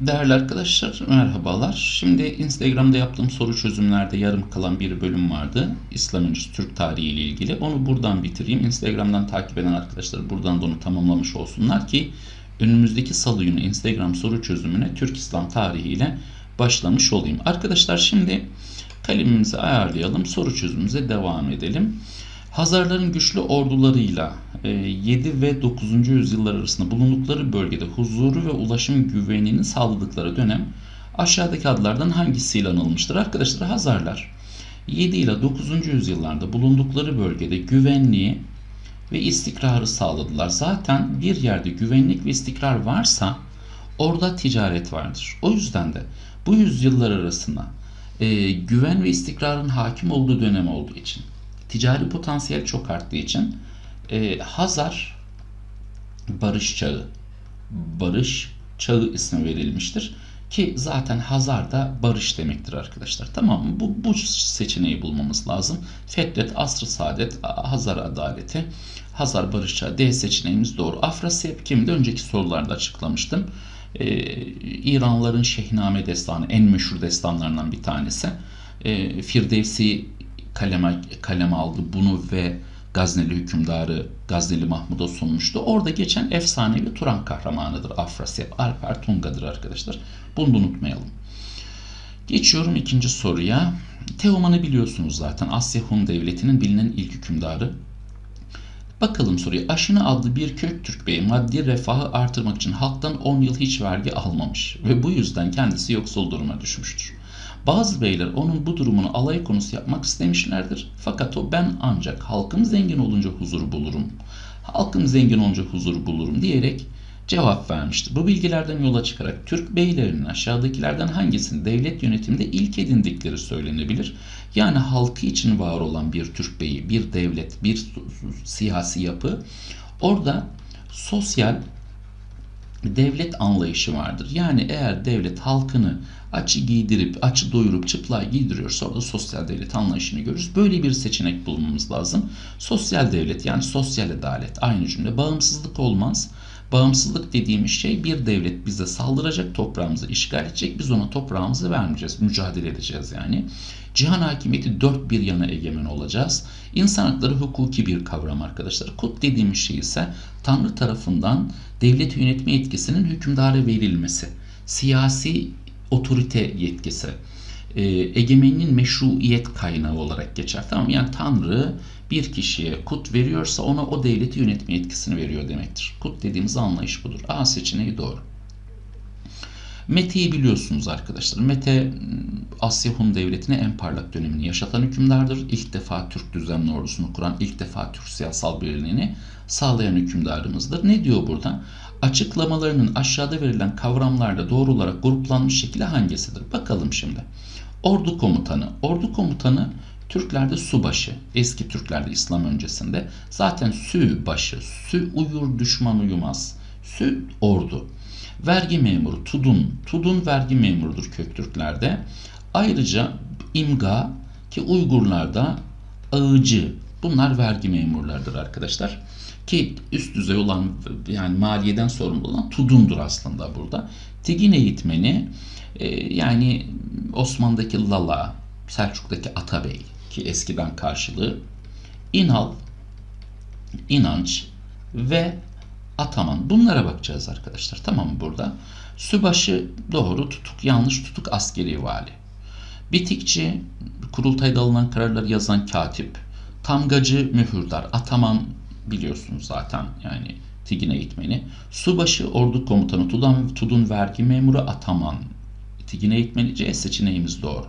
Değerli arkadaşlar merhabalar. Şimdi Instagram'da yaptığım soru çözümlerde yarım kalan bir bölüm vardı. İslam öncesi Türk tarihi ile ilgili. Onu buradan bitireyim. Instagram'dan takip eden arkadaşlar buradan da onu tamamlamış olsunlar ki önümüzdeki salı günü Instagram soru çözümüne Türk İslam tarihi ile başlamış olayım. Arkadaşlar şimdi kalemimizi ayarlayalım. Soru çözümümüze devam edelim. Hazarların güçlü ordularıyla 7 e, ve 9. yüzyıllar arasında bulundukları bölgede huzuru ve ulaşım güvenliğini sağladıkları dönem aşağıdaki adlardan hangisiyle anılmıştır? Arkadaşlar Hazarlar 7 ile 9. yüzyıllarda bulundukları bölgede güvenliği ve istikrarı sağladılar. Zaten bir yerde güvenlik ve istikrar varsa orada ticaret vardır. O yüzden de bu yüzyıllar arasında e, güven ve istikrarın hakim olduğu dönem olduğu için ticari potansiyel çok arttığı için e, Hazar barış çağı barış çağı ismi verilmiştir. Ki zaten Hazar da barış demektir arkadaşlar. Tamam mı? Bu, bu seçeneği bulmamız lazım. Fetret, Asr-ı Saadet, Hazar Adaleti, Hazar Barış Çağı D seçeneğimiz doğru. Afrasiyep kimdi? Önceki sorularda açıklamıştım. Ee, İranlıların Şehname destanı en meşhur destanlarından bir tanesi. Ee, Firdevsi kaleme, kaleme aldı bunu ve Gazneli hükümdarı Gazneli Mahmud'a sunmuştu. Orada geçen efsanevi Turan kahramanıdır Afrasiyab. Alper Tunga'dır arkadaşlar. Bunu da unutmayalım. Geçiyorum ikinci soruya. Teoman'ı biliyorsunuz zaten. Asya Hun Devleti'nin bilinen ilk hükümdarı. Bakalım soruya. Aşını adlı bir kök Türk beyi maddi refahı artırmak için halktan 10 yıl hiç vergi almamış ve bu yüzden kendisi yoksul duruma düşmüştür. Bazı beyler onun bu durumunu alay konusu yapmak istemişlerdir. Fakat o ben ancak halkım zengin olunca huzur bulurum. Halkım zengin olunca huzur bulurum diyerek cevap vermiştir. Bu bilgilerden yola çıkarak Türk beylerinin aşağıdakilerden hangisini devlet yönetiminde ilk edindikleri söylenebilir. Yani halkı için var olan bir Türk beyi, bir devlet, bir siyasi yapı orada sosyal devlet anlayışı vardır. Yani eğer devlet halkını açı giydirip, açı doyurup çıplak giydiriyorsa orada sosyal devlet anlayışını görürüz. Böyle bir seçenek bulmamız lazım. Sosyal devlet yani sosyal adalet aynı cümle. Bağımsızlık olmaz. Bağımsızlık dediğimiz şey bir devlet bize saldıracak, toprağımızı işgal edecek. Biz ona toprağımızı vermeyeceğiz. Mücadele edeceğiz yani. Cihan hakimiyeti dört bir yana egemen olacağız. İnsan hakları hukuki bir kavram arkadaşlar. Kut dediğimiz şey ise Tanrı tarafından devlet yönetme yetkisinin hükümdara verilmesi. Siyasi otorite yetkisi. E, egemenliğin meşruiyet kaynağı olarak geçer. Tamam yani Tanrı bir kişiye kut veriyorsa ona o devleti yönetme yetkisini veriyor demektir. Kut dediğimiz anlayış budur. A seçeneği doğru. Mete'yi biliyorsunuz arkadaşlar. Mete Asya Hun Devleti'ne en parlak dönemini yaşatan hükümdardır. İlk defa Türk düzenli ordusunu kuran, ilk defa Türk siyasal birliğini sağlayan hükümdarımızdır. Ne diyor burada? Açıklamalarının aşağıda verilen kavramlarda doğru olarak gruplanmış şekilde hangisidir? Bakalım şimdi. Ordu komutanı. Ordu komutanı Türklerde subaşı. Eski Türklerde İslam öncesinde. Zaten sü başı. Sü uyur düşman uyumaz. Sü ordu. Vergi memuru Tudun. Tudun vergi memurudur Köktürklerde. Ayrıca imga ki Uygurlarda ağıcı. Bunlar vergi memurlardır arkadaşlar. Ki üst düzey olan yani maliyeden sorumlu olan Tudun'dur aslında burada. Tigin eğitmeni e, yani Osman'daki Lala, Selçuk'taki Atabey ki eskiden karşılığı İnal, inanç ve ataman. Bunlara bakacağız arkadaşlar. Tamam mı burada? Sübaşı doğru, tutuk yanlış, tutuk askeri vali. Bitikçi, kurultayda alınan kararları yazan katip. Tamgacı, mühürdar. Ataman biliyorsunuz zaten yani Tigin eğitmeni. Subaşı ordu komutanı Tudun, Tudun vergi memuru Ataman. Tigin eğitmeni C seçeneğimiz doğru.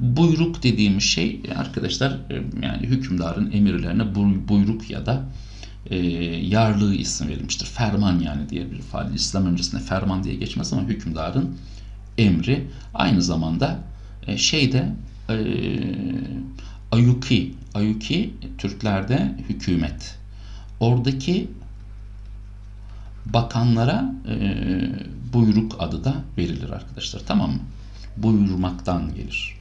Buyruk dediğimiz şey arkadaşlar e, yani hükümdarın emirlerine buyruk ya da e, yarlığı isim verilmiştir. Ferman yani diye bir ifade. İslam öncesinde ferman diye geçmez ama hükümdarın emri. Aynı zamanda e, şeyde e, Ayuki, Ayuki Türklerde hükümet Oradaki bakanlara e, buyruk adı da verilir arkadaşlar. Tamam mı? Buyurmaktan gelir.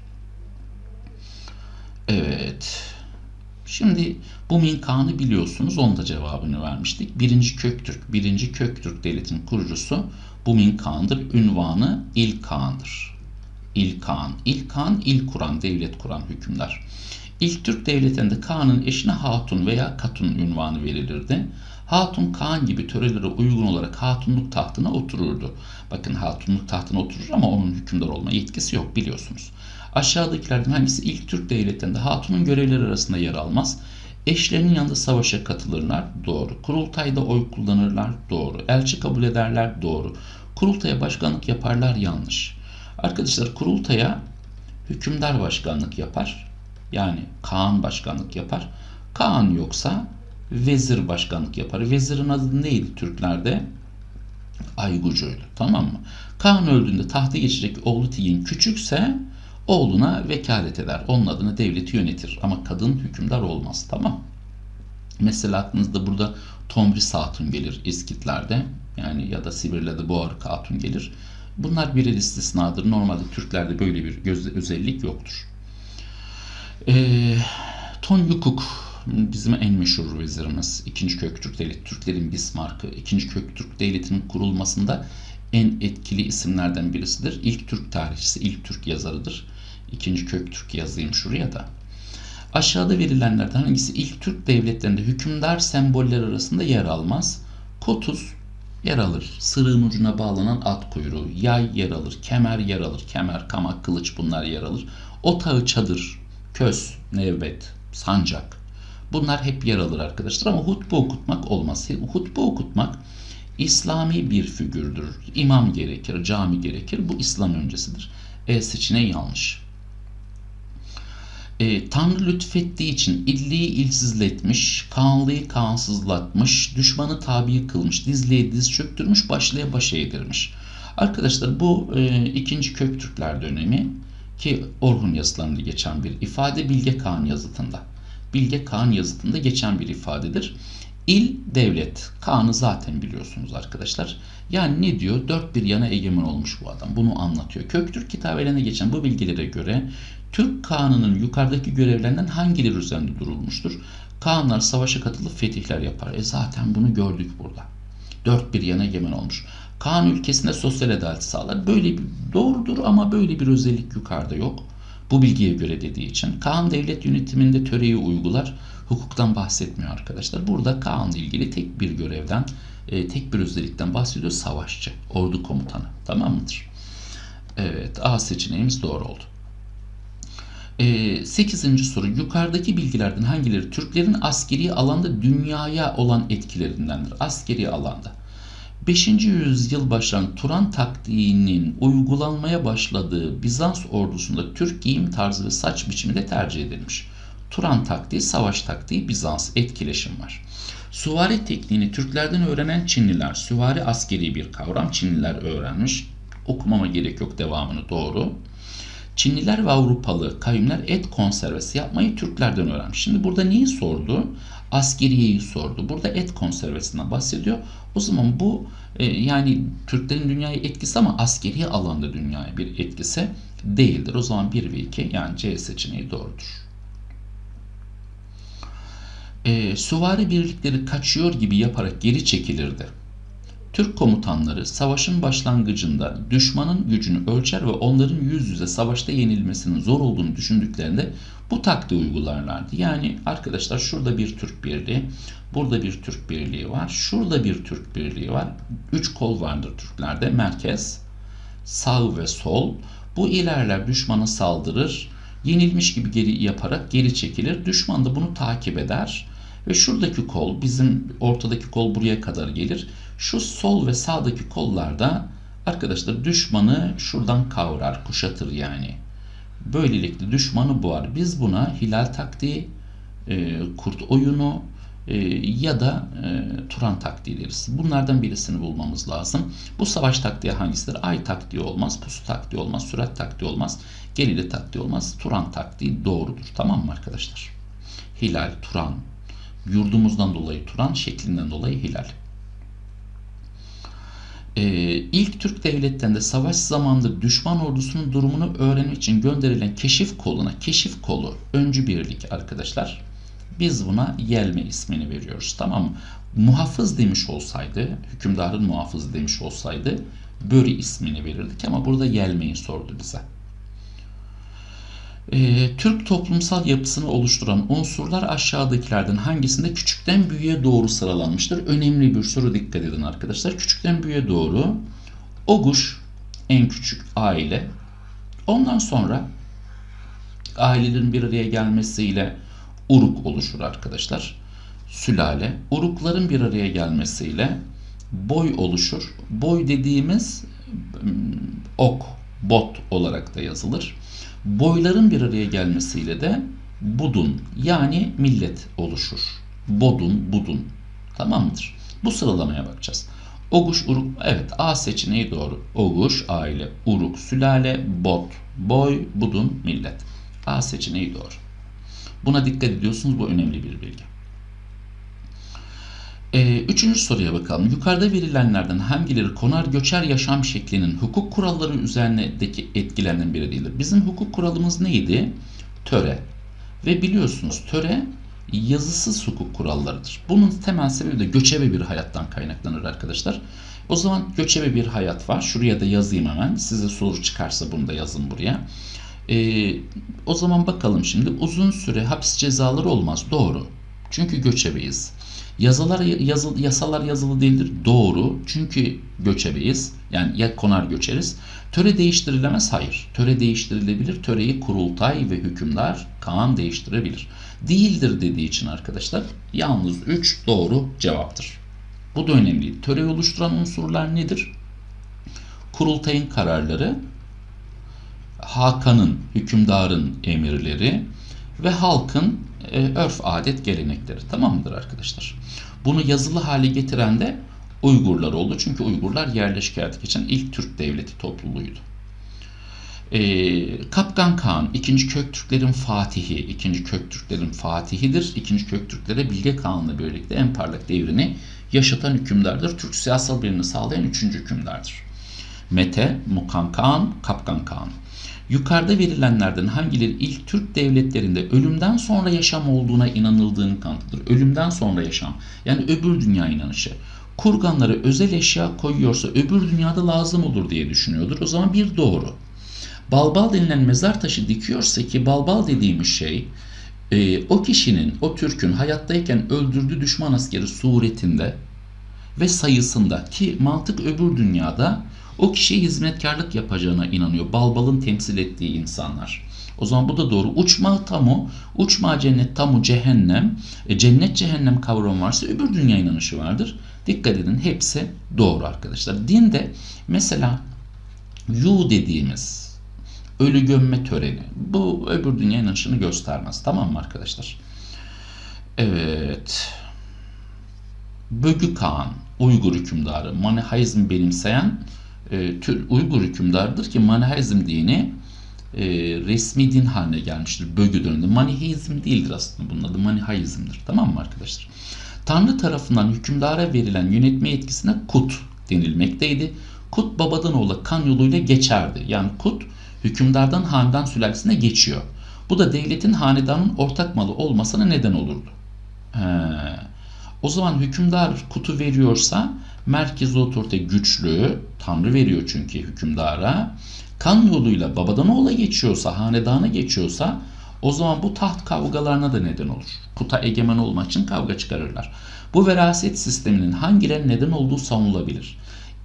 Evet. Şimdi bu Minkan'ı biliyorsunuz. Onun da cevabını vermiştik. Birinci Köktürk, birinci Köktürk devletinin kurucusu Bu min Kağan'dır. Ünvanı İl Kağan'dır. İl Kağan. İl Kağan, il kuran, devlet kuran hükümdar. İlk Türk devletinde Kağan'ın eşine Hatun veya Katun ünvanı verilirdi. Hatun Kaan gibi törelere uygun olarak hatunluk tahtına otururdu. Bakın hatunluk tahtına oturur ama onun hükümdar olma yetkisi yok biliyorsunuz. Aşağıdakilerden hangisi ilk Türk devletinde hatunun görevleri arasında yer almaz? Eşlerinin yanında savaşa katılırlar. Doğru. Kurultayda oy kullanırlar. Doğru. Elçi kabul ederler. Doğru. Kurultaya başkanlık yaparlar. Yanlış. Arkadaşlar kurultaya hükümdar başkanlık yapar. Yani Kaan başkanlık yapar. Kaan yoksa vezir başkanlık yapar. Vezirin adı neydi Türklerde? Aygucuydu. Tamam mı? Kaan öldüğünde tahta geçecek oğlu Tigin küçükse oğluna vekalet eder. Onun adına devleti yönetir. Ama kadın hükümdar olmaz. Tamam Mesela aklınızda burada Tomris Hatun gelir İskitlerde. Yani ya da Sibir'de Boğar Hatun gelir. Bunlar birer istisnadır. Normalde Türklerde böyle bir özellik yoktur. Ee, Ton Yukuk bizim en meşhur vezirimiz. İkinci Köktürk Devleti, Türklerin Bismarck'ı. İkinci Köktürk Devleti'nin kurulmasında en etkili isimlerden birisidir. İlk Türk tarihçisi, ilk Türk yazarıdır. İkinci Köktürk yazayım şuraya da. Aşağıda verilenlerden hangisi ilk Türk devletlerinde hükümdar semboller arasında yer almaz? Kotuz yer alır. Sırığın ucuna bağlanan at kuyruğu. Yay yer alır. Kemer yer alır. Kemer, kamak, kılıç bunlar yer alır. Otağı, çadır, köz, nevbet, sancak. Bunlar hep yer alır arkadaşlar ama hutbe okutmak olmaz. Hutbe okutmak İslami bir figürdür. İmam gerekir, cami gerekir. Bu İslam öncesidir. E seçeneği yanlış. E, Tanrı lütfettiği için illiği ilsizletmiş, kanlıyı kansızlatmış, düşmanı tabi kılmış, dizliğe diz çöktürmüş, başlığa baş eğdirmiş. Arkadaşlar bu e, ikinci Köktürkler dönemi ki Orhun yazılarında geçen bir ifade Bilge Kağan yazıtında. Bilge Kağan yazıtında geçen bir ifadedir. İl devlet. Kaan'ı zaten biliyorsunuz arkadaşlar. Yani ne diyor? Dört bir yana egemen olmuş bu adam. Bunu anlatıyor. Köktürk kitabelerine geçen bu bilgilere göre Türk Kaan'ının yukarıdaki görevlerinden hangileri üzerinde durulmuştur? Kaanlar savaşa katılıp fetihler yapar. E zaten bunu gördük burada. Dört bir yana egemen olmuş. Kaan ülkesinde sosyal adalet sağlar. Böyle bir doğrudur ama böyle bir özellik yukarıda yok. Bu bilgiye göre dediği için. Kaan devlet yönetiminde töreyi uygular. Hukuktan bahsetmiyor arkadaşlar. Burada Kaan'la ilgili tek bir görevden, e, tek bir özellikten bahsediyor. Savaşçı, ordu komutanı. Tamam mıdır? Evet, A seçeneğimiz doğru oldu. E, 8. soru. Yukarıdaki bilgilerden hangileri Türklerin askeri alanda dünyaya olan etkilerindendir? Askeri alanda. 5. yüzyıl başlayan Turan taktiğinin uygulanmaya başladığı Bizans ordusunda Türk giyim tarzı ve saç biçimi de tercih edilmiş. Turan taktiği, savaş taktiği, Bizans etkileşim var. Süvari tekniğini Türklerden öğrenen Çinliler, süvari askeri bir kavram Çinliler öğrenmiş. Okumama gerek yok devamını doğru. Çinliler ve Avrupalı kavimler et konservesi yapmayı Türklerden öğrenmiş. Şimdi burada neyi sordu? Askeriyeyi sordu. Burada et konservesinden bahsediyor. O zaman bu e, yani Türklerin dünyaya etkisi ama askeri alanda dünyaya bir etkisi değildir. O zaman 1 ve 2 yani C seçeneği doğrudur. E, süvari birlikleri kaçıyor gibi yaparak geri çekilirdi. Türk komutanları savaşın başlangıcında düşmanın gücünü ölçer ve onların yüz yüze savaşta yenilmesinin zor olduğunu düşündüklerinde bu taktiği uygularlardı. Yani arkadaşlar şurada bir Türk birliği, burada bir Türk birliği var, şurada bir Türk birliği var. Üç kol vardır Türklerde. Merkez, sağ ve sol. Bu ilerler düşmana saldırır. Yenilmiş gibi geri yaparak geri çekilir. Düşman da bunu takip eder. Ve şuradaki kol, bizim ortadaki kol buraya kadar gelir. Şu sol ve sağdaki kollarda arkadaşlar düşmanı şuradan kavrar, kuşatır yani. Böylelikle düşmanı boğar. Biz buna hilal taktiği, e, kurt oyunu e, ya da e, Turan taktiği deriz. Bunlardan birisini bulmamız lazım. Bu savaş taktiği hangisidir? Ay taktiği olmaz, pusu taktiği olmaz, sürat taktiği olmaz, gerili taktiği olmaz. Turan taktiği doğrudur. Tamam mı arkadaşlar? Hilal, Turan, yurdumuzdan dolayı Turan, şeklinden dolayı Hilal. Ee, ilk Türk devletlerinde savaş zamanında düşman ordusunun durumunu öğrenmek için gönderilen keşif koluna, keşif kolu, öncü birlik arkadaşlar. Biz buna yelme ismini veriyoruz. Tamam mı? Muhafız demiş olsaydı, hükümdarın muhafızı demiş olsaydı Böri ismini verirdik ama burada Yelme'yi sordu bize. Ee, Türk toplumsal yapısını oluşturan unsurlar aşağıdakilerden hangisinde küçükten büyüğe doğru sıralanmıştır? Önemli bir soru dikkat edin arkadaşlar. Küçükten büyüğe doğru Oguş en küçük aile. Ondan sonra ailelerin bir araya gelmesiyle uruk oluşur arkadaşlar. Sülale. Urukların bir araya gelmesiyle boy oluşur. Boy dediğimiz ım, ok, bot olarak da yazılır. Boyların bir araya gelmesiyle de budun yani millet oluşur. Bodun, budun. Tamam mıdır? Bu sıralamaya bakacağız. Oguş, uruk. Evet A seçeneği doğru. Oguş, aile, uruk, sülale, bot, boy, budun, millet. A seçeneği doğru. Buna dikkat ediyorsunuz. Bu önemli bir bilgi. Ee, üçüncü soruya bakalım. Yukarıda verilenlerden hangileri konar göçer yaşam şeklinin hukuk kuralları üzerindeki etkilerinden biri değildir? Bizim hukuk kuralımız neydi? Töre. Ve biliyorsunuz töre yazısız hukuk kurallarıdır. Bunun temel sebebi de göçebe bir hayattan kaynaklanır arkadaşlar. O zaman göçebe bir hayat var. Şuraya da yazayım hemen. Size soru çıkarsa bunu da yazın buraya. Ee, o zaman bakalım şimdi. Uzun süre hapis cezaları olmaz. Doğru. Çünkü göçebeyiz. Yasalar, yazılı, yasalar yazılı değildir. Doğru. Çünkü göçebeyiz. Yani ya konar göçeriz. Töre değiştirilemez. Hayır. Töre değiştirilebilir. Töreyi kurultay ve hükümdar Kaan değiştirebilir. Değildir dediği için arkadaşlar yalnız 3 doğru cevaptır. Bu da önemli. Töreyi oluşturan unsurlar nedir? Kurultayın kararları, Hakan'ın, hükümdarın emirleri ve halkın e, örf, adet, gelenekleri. Tamam mıdır arkadaşlar? Bunu yazılı hale getiren de Uygurlar oldu. Çünkü Uygurlar yerleşik hayata geçen ilk Türk devleti topluluğuydu. E, Kapkan Kağan, ikinci Köktürklerin Fatihi, ikinci Köktürklerin Fatihidir. İkinci Köktürklere Bilge Kağan'la birlikte en parlak devrini yaşatan hükümdardır. Türk siyasal birini sağlayan üçüncü hükümdardır. Mete, Mukan Kağan, Kapkan Kağan. Yukarıda verilenlerden hangileri ilk Türk devletlerinde ölümden sonra yaşam olduğuna inanıldığını kanıtlıdır. Ölümden sonra yaşam. Yani öbür dünya inanışı. Kurganlara özel eşya koyuyorsa öbür dünyada lazım olur diye düşünüyordur. O zaman bir doğru. Balbal denilen mezar taşı dikiyorsa ki balbal dediğimiz şey e, o kişinin, o Türk'ün hayattayken öldürdüğü düşman askeri suretinde ve sayısında ki mantık öbür dünyada o kişiye hizmetkarlık yapacağına inanıyor. Balbalın temsil ettiği insanlar. O zaman bu da doğru. Uçma tamu, uçma cennet tamu cehennem, e, cennet cehennem kavramı varsa öbür dünya inanışı vardır. Dikkat edin hepsi doğru arkadaşlar. Dinde mesela yu dediğimiz ölü gömme töreni bu öbür dünya inanışını göstermez. Tamam mı arkadaşlar? Evet. Bögü Kağan, Uygur hükümdarı, Manihaizm benimseyen e, tür Uygur hükümdarıdır ki Manihaizm dini e, resmi din haline gelmiştir Bögü döneminde. Maniheizm değildir aslında bunun adı Manihaizm'dir. Tamam mı arkadaşlar? Tanrı tarafından hükümdara verilen yönetme yetkisine kut denilmekteydi. Kut babadan oğula kan yoluyla geçerdi. Yani kut hükümdardan hanedan sülalesine geçiyor. Bu da devletin hanedanın ortak malı olmasına neden olurdu. He. O zaman hükümdar kutu veriyorsa merkez otorite güçlü, Tanrı veriyor çünkü hükümdara. Kan yoluyla babadan oğula geçiyorsa, hanedana geçiyorsa o zaman bu taht kavgalarına da neden olur. Kuta egemen olmak için kavga çıkarırlar. Bu veraset sisteminin hangilerine neden olduğu savunulabilir.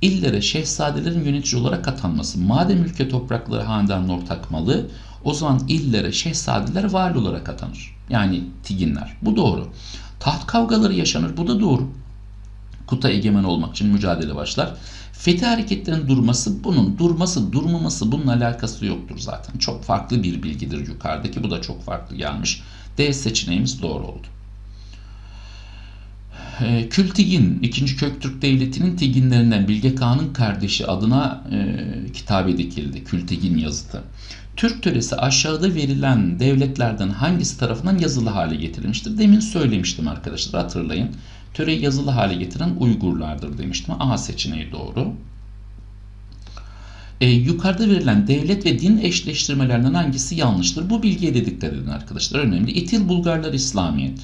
İllere şehzadelerin yönetici olarak atanması. Madem ülke toprakları hanedanın ortak malı, o zaman illere şehzadeler vali olarak atanır. Yani tiginler. Bu doğru. Taht kavgaları yaşanır. Bu da doğru. Kuta egemen olmak için mücadele başlar. Fethi hareketlerinin durması bunun durması durmaması bunun alakası yoktur zaten. Çok farklı bir bilgidir yukarıdaki. Bu da çok farklı gelmiş. D seçeneğimiz doğru oldu. E, Kültigin, 2. Köktürk Devleti'nin Tiginlerinden Bilge Kağan'ın kardeşi adına e, kitabe dikildi. Kültigin yazıtı. Türk töresi aşağıda verilen devletlerden hangisi tarafından yazılı hale getirilmiştir? Demin söylemiştim arkadaşlar hatırlayın. Töreyi yazılı hale getiren Uygurlardır demiştim. A seçeneği doğru. E, yukarıda verilen devlet ve din eşleştirmelerinden hangisi yanlıştır? Bu bilgiye de dikkat edin arkadaşlar. Önemli. İtil Bulgarlar İslamiyet.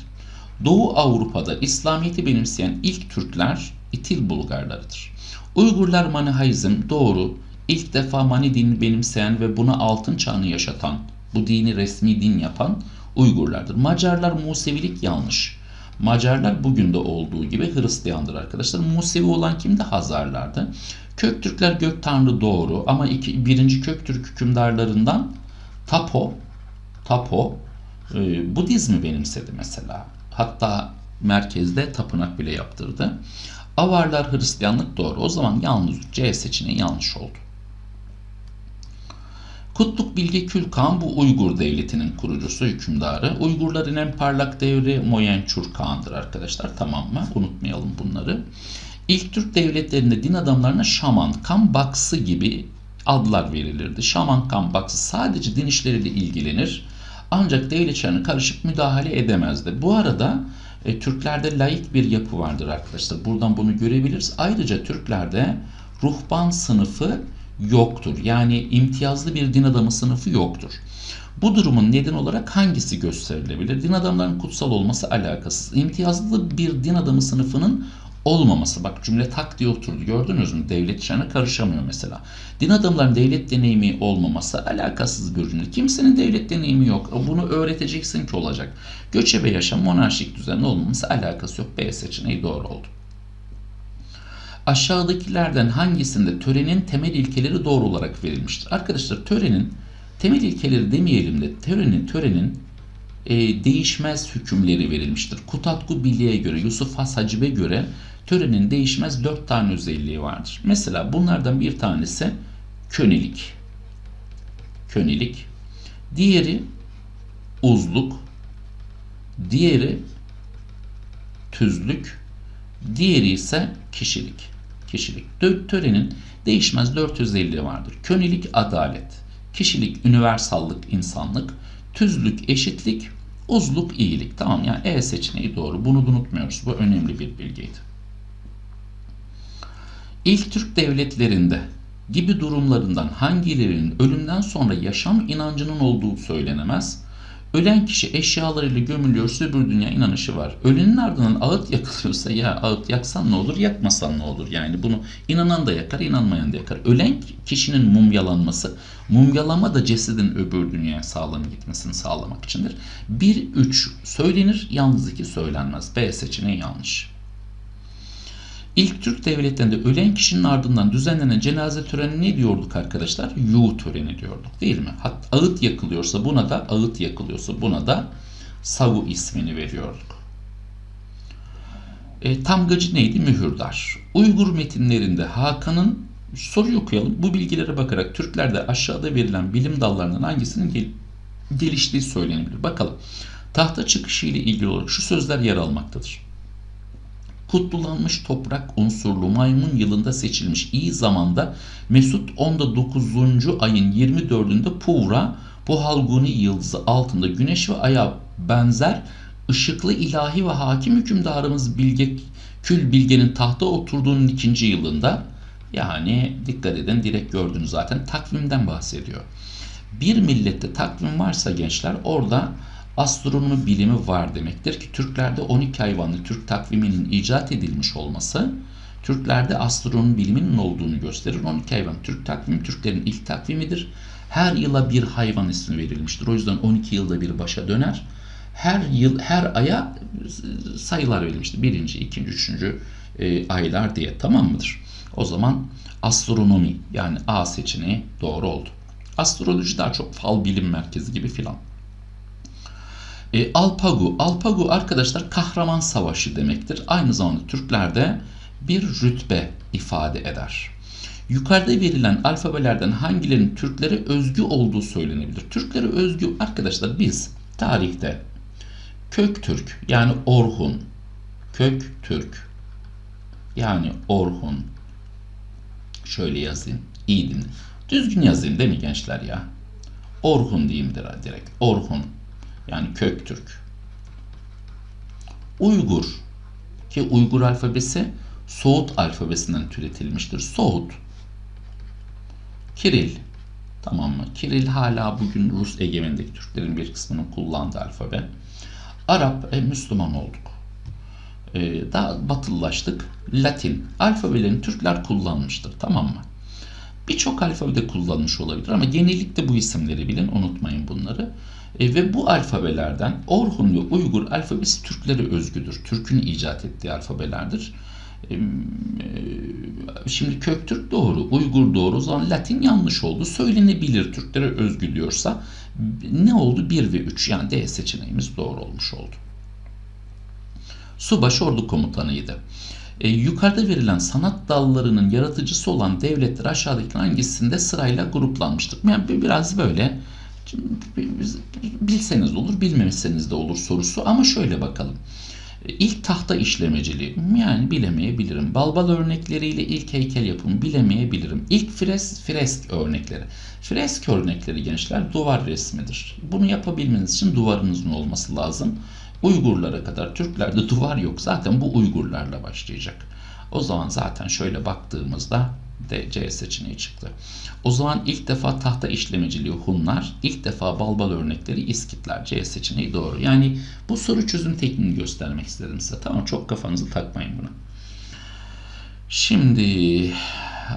Doğu Avrupa'da İslamiyet'i benimseyen ilk Türkler İtil Bulgarlarıdır. Uygurlar Manihaizm doğru. İlk defa Mani dinini benimseyen ve buna altın çağını yaşatan, bu dini resmi din yapan Uygurlardır. Macarlar Musevilik yanlış. Macarlar bugün de olduğu gibi Hristiyandır arkadaşlar. Musevi olan kimdi? Hazarlardı. Köktürkler gök tanrı doğru ama iki, birinci Köktürk hükümdarlarından Tapo, Tapo e, Budizmi benimsedi mesela. Hatta merkezde tapınak bile yaptırdı. Avarlar Hristiyanlık doğru. O zaman yalnız C seçeneği yanlış oldu. Kutluk Bilge Külkan bu Uygur devletinin kurucusu, hükümdarı. Uygurların en parlak devri Moyençur Kağan'dır arkadaşlar. Tamam mı? Unutmayalım bunları. İlk Türk devletlerinde din adamlarına şaman, kan baksı gibi adlar verilirdi. Şaman, kan baksı sadece din işleriyle ilgilenir. Ancak devlet işlerine karışıp müdahale edemezdi. Bu arada e, Türklerde laik bir yapı vardır arkadaşlar. Buradan bunu görebiliriz. Ayrıca Türklerde ruhban sınıfı yoktur. Yani imtiyazlı bir din adamı sınıfı yoktur. Bu durumun neden olarak hangisi gösterilebilir? Din adamlarının kutsal olması alakasız. İmtiyazlı bir din adamı sınıfının olmaması. Bak cümle tak diye oturdu gördünüz mü? Devlet işlerine karışamıyor mesela. Din adamlarının devlet deneyimi olmaması alakasız bir cümle. Kimsenin devlet deneyimi yok. Bunu öğreteceksin ki olacak. Göçebe yaşam monarşik düzen olmaması alakası yok. B seçeneği doğru oldu. Aşağıdakilerden hangisinde törenin temel ilkeleri doğru olarak verilmiştir? Arkadaşlar törenin temel ilkeleri demeyelim de törenin törenin e, değişmez hükümleri verilmiştir. Kutatku Bili'ye göre, Yusuf Has Hacib'e göre törenin değişmez dört tane özelliği vardır. Mesela bunlardan bir tanesi könilik. Könilik. Diğeri uzluk. Diğeri tüzlük. Diğeri ise kişilik. Kişilik. Törenin değişmez dört özelliği vardır. Könilik adalet. Kişilik üniversallık, insanlık. Tüzlük eşitlik. Uzluk iyilik. Tamam yani E seçeneği doğru. Bunu unutmuyoruz. Bu önemli bir bilgiydi. İlk Türk devletlerinde gibi durumlarından hangilerinin ölümden sonra yaşam inancının olduğu söylenemez. Ölen kişi eşyalarıyla gömülüyorsa öbür dünya inanışı var. Ölenin ardından ağıt yakılıyorsa ya ağıt yaksan ne olur yakmasan ne olur? Yani bunu inanan da yakar inanmayan da yakar. Ölen kişinin mumyalanması mumyalama da cesedin öbür dünyaya sağlam gitmesini sağlamak içindir. 1-3 söylenir yalnız 2 söylenmez. B seçeneği yanlış. İlk Türk devletlerinde ölen kişinin ardından düzenlenen cenaze töreni ne diyorduk arkadaşlar? Yu töreni diyorduk değil mi? Hatta ağıt yakılıyorsa buna da ağıt yakılıyorsa buna da savu ismini veriyorduk. E, tamgacı neydi? Mühürdar. Uygur metinlerinde Hakan'ın soruyu okuyalım. Bu bilgilere bakarak Türklerde aşağıda verilen bilim dallarından hangisinin gel geliştiği söylenebilir. Bakalım. Tahta çıkışı ile ilgili olarak şu sözler yer almaktadır kutlulanmış toprak unsurlu maymun yılında seçilmiş iyi zamanda Mesut 19. ayın 24'ünde Puvra bu halguni yıldızı altında güneş ve aya benzer ışıklı ilahi ve hakim hükümdarımız Bilge Kül Bilge'nin tahta oturduğunun ikinci yılında yani dikkat edin direkt gördünüz zaten takvimden bahsediyor. Bir millette takvim varsa gençler orada astronomi bilimi var demektir ki Türklerde 12 hayvanlı Türk takviminin icat edilmiş olması Türklerde astronomi biliminin olduğunu gösterir. 12 hayvan Türk takvimi Türklerin ilk takvimidir. Her yıla bir hayvan ismi verilmiştir. O yüzden 12 yılda bir başa döner. Her yıl her aya sayılar verilmiştir. Birinci, ikinci, üçüncü e, aylar diye tamam mıdır? O zaman astronomi yani A seçeneği doğru oldu. Astroloji daha çok fal bilim merkezi gibi filan. E, Alpagu. Alpagu arkadaşlar kahraman savaşı demektir. Aynı zamanda Türklerde bir rütbe ifade eder. Yukarıda verilen alfabelerden hangilerinin Türklere özgü olduğu söylenebilir. Türklere özgü arkadaşlar biz tarihte Köktürk yani Orhun, Köktürk yani Orhun şöyle yazayım. İyi dinle. Düzgün yazayım değil mi gençler ya? Orhun diyeyim direkt. Orhun. Yani Köktürk. Uygur ki Uygur alfabesi Soğut alfabesinden türetilmiştir. Soğut. Kiril. Tamam mı? Kiril hala bugün Rus egemenindeki Türklerin bir kısmının kullandığı alfabe. Arap, e, Müslüman olduk. e, daha batılılaştık. Latin alfabelerini Türkler kullanmıştır. Tamam mı? Birçok alfabede kullanmış olabilir ama genellikle bu isimleri bilin. Unutmayın bunları. E, ve bu alfabelerden Orhun ve Uygur alfabesi Türklere özgüdür. Türk'ün icat ettiği alfabelerdir. E, e, Şimdi Köktürk doğru, Uygur doğru. O zaman Latin yanlış oldu. Söylenebilir Türklere özgü diyorsa ne oldu? 1 ve 3 yani D seçeneğimiz doğru olmuş oldu. Subaşı ordu komutanıydı. E, yukarıda verilen sanat dallarının yaratıcısı olan devletler aşağıdaki hangisinde sırayla gruplanmıştır? Yani bir- biraz böyle bilseniz olur, bilmemeseniz de olur sorusu ama şöyle bakalım. İlk tahta işlemeciliği yani bilemeyebilirim. Balbal örnekleriyle ilk heykel yapımı bilemeyebilirim. İlk fres, fresk örnekleri. Fresk örnekleri gençler duvar resmidir. Bunu yapabilmeniz için duvarınızın olması lazım. Uygurlara kadar Türklerde duvar yok. Zaten bu Uygurlarla başlayacak. O zaman zaten şöyle baktığımızda D, C seçeneği çıktı. O zaman ilk defa tahta işlemeciliği Hunlar, ilk defa balbal örnekleri İskitler. C seçeneği doğru. Yani bu soru çözüm tekniğini göstermek istedim size. Tamam çok kafanızı takmayın buna. Şimdi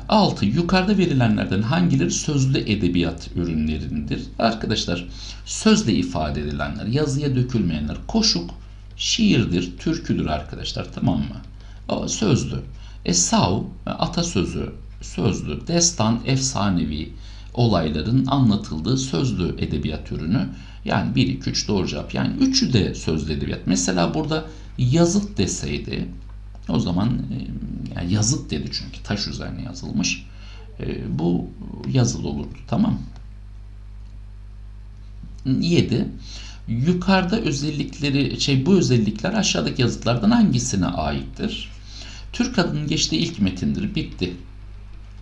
6. Yukarıda verilenlerden hangileri sözlü edebiyat ürünlerindir? Arkadaşlar sözle ifade edilenler, yazıya dökülmeyenler, koşuk şiirdir, türküdür arkadaşlar tamam mı? O sözlü. E sav, atasözü, sözlü, destan, efsanevi olayların anlatıldığı sözlü edebiyat ürünü. Yani 1, 2, 3 doğru cevap. Yani üçü de sözlü edebiyat. Mesela burada yazıt deseydi o zaman e, yani yazıt dedi çünkü taş üzerine yazılmış. E, bu yazılı olurdu. Tamam. 7. Yukarıda özellikleri şey bu özellikler aşağıdaki yazıtlardan hangisine aittir? Türk adının geçtiği ilk metindir. Bitti.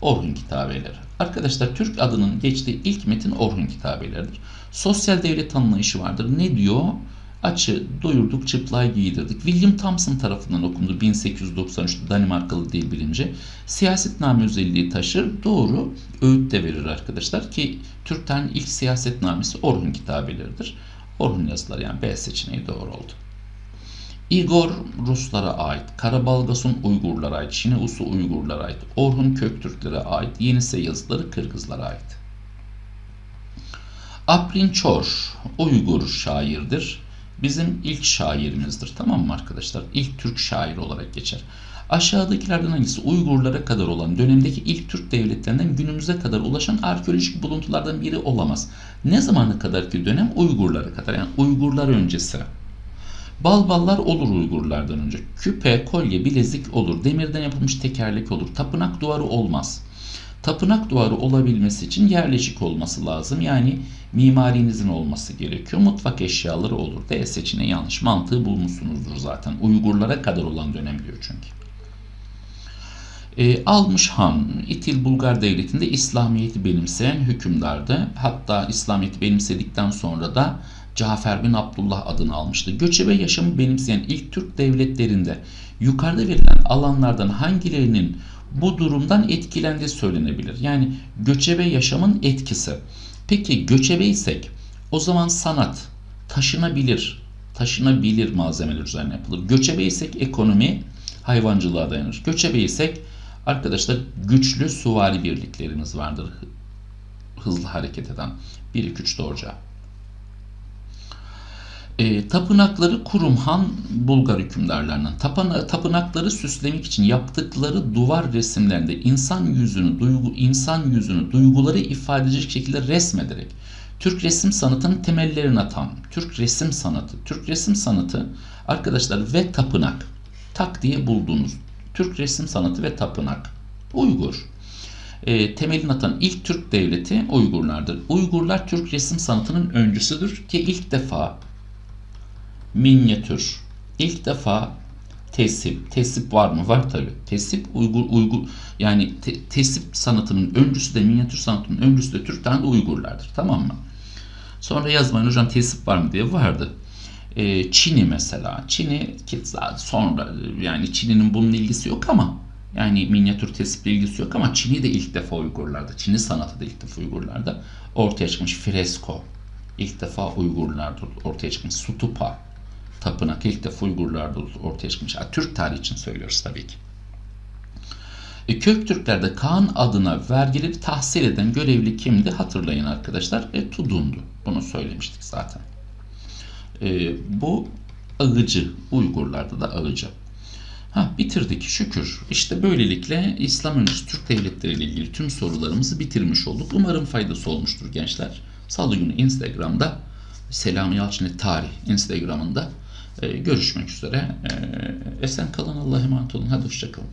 Orhun kitabeleri. Arkadaşlar Türk adının geçtiği ilk metin Orhun kitabeleridir. Sosyal devlet anlayışı vardır. Ne diyor? Açı doyurduk, çıplağı giydirdik. William Thompson tarafından okundu 1893'te Danimarkalı dil bilimci. Siyasetname özelliği taşır. Doğru. Öğüt de verir arkadaşlar ki Türklerin ilk siyasetnamesi Orhun kitabeleridir. Orhun yazıları yani B seçeneği doğru oldu. Igor Ruslara ait, Karabalgas'un Uygurlara ait, Şineus'u Uygurlara ait, Orhun Köktürklere ait, Yenise yazıları Kırgızlara ait. Aprin Çor Uygur şairdir. Bizim ilk şairimizdir. Tamam mı arkadaşlar? İlk Türk şair olarak geçer. Aşağıdakilerden hangisi Uygurlara kadar olan dönemdeki ilk Türk devletlerinden günümüze kadar ulaşan arkeolojik buluntulardan biri olamaz. Ne zamana kadar ki dönem Uygurlara kadar yani Uygurlar öncesi. Balballar olur Uygurlardan önce. Küpe, kolye, bilezik olur. Demirden yapılmış tekerlek olur. Tapınak duvarı olmaz. Tapınak duvarı olabilmesi için yerleşik olması lazım. Yani mimarinizin olması gerekiyor. Mutfak eşyaları olur. D seçeneği yanlış. Mantığı bulmuşsunuzdur zaten. Uygurlara kadar olan dönem diyor çünkü. E, Almış Han, İtil Bulgar Devleti'nde İslamiyet'i benimseyen hükümdardı. Hatta İslamiyet'i benimsedikten sonra da Cafer bin Abdullah adını almıştı. Göçebe yaşamı benimseyen ilk Türk devletlerinde yukarıda verilen alanlardan hangilerinin bu durumdan etkilendiği söylenebilir. Yani göçebe yaşamın etkisi. Peki göçebeysek o zaman sanat taşınabilir, taşınabilir malzemeler üzerine yapılır. Göçebeysek ekonomi hayvancılığa dayanır. Göçebeysek arkadaşlar güçlü suvari birliklerimiz vardır. Hızlı hareket eden. 1 2 3 doğru cevap. E, tapınakları Kurumhan Bulgar hükümdarlarının tapına, tapınakları süslemek için yaptıkları duvar resimlerinde insan yüzünü, duygu, insan yüzünü, duyguları ifade edecek şekilde resmederek Türk resim sanatının temellerini atan Türk resim sanatı, Türk resim sanatı arkadaşlar ve tapınak. Tak diye bulduğunuz Türk resim sanatı ve tapınak. Uygur. E, temelini atan ilk Türk devleti Uygurlardır. Uygurlar Türk resim sanatının öncüsüdür ki ilk defa minyatür. İlk defa tesip. Tesip var mı? Var tabi. Tesip Uygur Uygur yani te, tesip sanatının öncüsü de minyatür sanatının öncüsü de Türk'ten de Uygurlardır. Tamam mı? Sonra yazmayın hocam tesip var mı diye vardı. Ee, Çin'i mesela. Çin'i sonra yani Çin'in bunun ilgisi yok ama yani minyatür tesiple ilgisi yok ama Çin'i de ilk defa Uygurlarda. Çin'i sanatı da ilk defa Uygurlarda ortaya çıkmış fresko. İlk defa Uygurlarda ortaya çıkmış stupa tapınak ilk defa Uygurlarda ortaya çıkmış. Türk tarihi için söylüyoruz tabii ki. E, Köktürklerde Kaan adına vergileri tahsil eden görevli kimdi? Hatırlayın arkadaşlar. E, Tudun'du. Bunu söylemiştik zaten. E, bu Ağıcı. Uygurlarda da Ağıcı. Ha, bitirdik şükür. İşte böylelikle İslam öncesi Türk devletleri ile ilgili tüm sorularımızı bitirmiş olduk. Umarım faydası olmuştur gençler. Salı günü Instagram'da Selami Yalçın Tarih Instagram'ında görüşmek üzere. E, esen kalın Allah'a emanet olun. Hadi hoşçakalın.